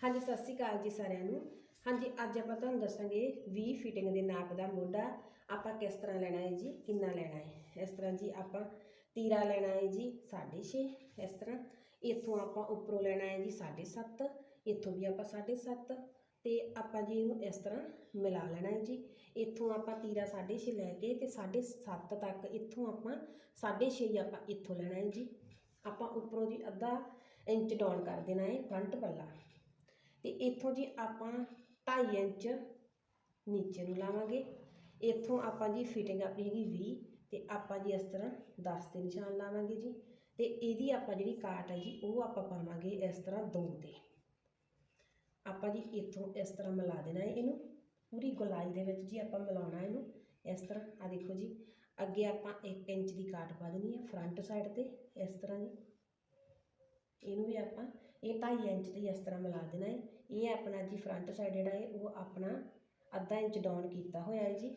ਹਾਂਜੀ, ਸਤਿ ਸ਼੍ਰੀ ਅਕਾਲ ਜੀ ਸਾਰਿਆਂ ਨੂੰ। ਹਾਂਜੀ, ਅੱਜ ਆਪਾਂ ਤੁਹਾਨੂੰ ਦੱਸਾਂਗੇ 20 ਫਿਟਿੰਗ ਦੇ ਨਾਪ ਦਾ ਮੋਢਾ ਆਪਾਂ ਕਿਸ ਤਰ੍ਹਾਂ ਲੈਣਾ ਹੈ ਜੀ, ਕਿੰਨਾ ਲੈਣਾ ਹੈ। ਇਸ ਤਰ੍ਹਾਂ ਜੀ ਆਪਾਂ ਤੀਰਾ ਲੈਣਾ ਹੈ ਜੀ 6.5 ਇਸ ਤਰ੍ਹਾਂ। ਇੱਥੋਂ ਆਪਾਂ ਉੱਪਰੋਂ ਲੈਣਾ ਹੈ ਜੀ 7.5 ਇੱਥੋਂ ਵੀ ਆਪਾਂ 7.5 ਤੇ ਆਪਾਂ ਜੀ ਇਹਨੂੰ ਇਸ ਤਰ੍ਹਾਂ ਮਿਲਾ ਲੈਣਾ ਹੈ ਜੀ। ਇੱਥੋਂ ਆਪਾਂ ਤੀਰਾ 6.5 ਲੈ ਕੇ ਤੇ 7.5 ਤੱਕ ਇੱਥੋਂ ਆਪਾਂ 6.5 ਆਪਾਂ ਇੱਥੋਂ ਲੈਣਾ ਹੈ ਜੀ। ਆਪਾਂ ਉੱਪਰੋਂ ਜੀ ਅੱਧਾ ਇੰਚ ਡਾਊਨ ਕਰ ਦੇਣਾ ਹੈ ਫਰੰਟ ਪੱਲਾ। ਤੇ ਇੱਥੋਂ ਜੀ ਆਪਾਂ 2.5 ਇੰਚ ਨੀਚੇ ਨੂੰ ਲਾਵਾਂਗੇ। ਇੱਥੋਂ ਆਪਾਂ ਜੀ ਫਿਟਿੰਗ ਆਪਣੀ ਹੈਗੀ 20 ਤੇ ਆਪਾਂ ਜੀ ਇਸ ਤਰ੍ਹਾਂ 10 ਦੇ ਨਿਸ਼ਾਨ ਲਾਵਾਂਗੇ ਜੀ। ਤੇ ਇਹਦੀ ਆਪਾਂ ਜਿਹੜੀ ਕਾਟ ਹੈ ਜੀ, ਉਹ ਆਪਾਂ ਪਾਵਾਂਗੇ ਇਸ ਤਰ੍ਹਾਂ ਦੋ ਤੇ। ਆਪਾਂ ਜੀ ਇੱਥੋਂ ਇਸ ਤਰ੍ਹਾਂ ਮਿਲਾ ਦੇਣਾ ਹੈ ਇਹਨੂੰ। ਪੂਰੀ ਗੁਲਾਈ ਦੇ ਵਿੱਚ ਜੀ ਆਪਾਂ ਮਿਲਾਉਣਾ ਇਹਨੂੰ ਇਸ ਤਰ੍ਹਾਂ। ਆ ਦੇਖੋ ਜੀ, ਅੱਗੇ ਆਪਾਂ 1 ਇੰਚ ਦੀ ਕਾਟ ਪਾ ਦੇਣੀ ਹੈ ਫਰੰਟ ਸਾਈਡ ਤੇ ਇਸ ਤਰ੍ਹਾਂ ਜੀ। ਇਹਨੂੰ ਵੀ ਆਪਾਂ ਇਹ ਢਾਈ ਇੰਚ ਦੀ ਇਸ ਤਰ੍ਹਾਂ ਮਿਲਾ ਦੇਣਾ ਹੈ ਇਹ ਆਪਣਾ ਜੀ ਫਰੰਟ ਸਾਈਡ ਜਿਹੜਾ ਹੈ, ਉਹ ਆਪਣਾ ਅੱਧਾ ਇੰਚ ਡਾਊਨ ਕੀਤਾ ਹੋਇਆ ਹੈ ਜੀ।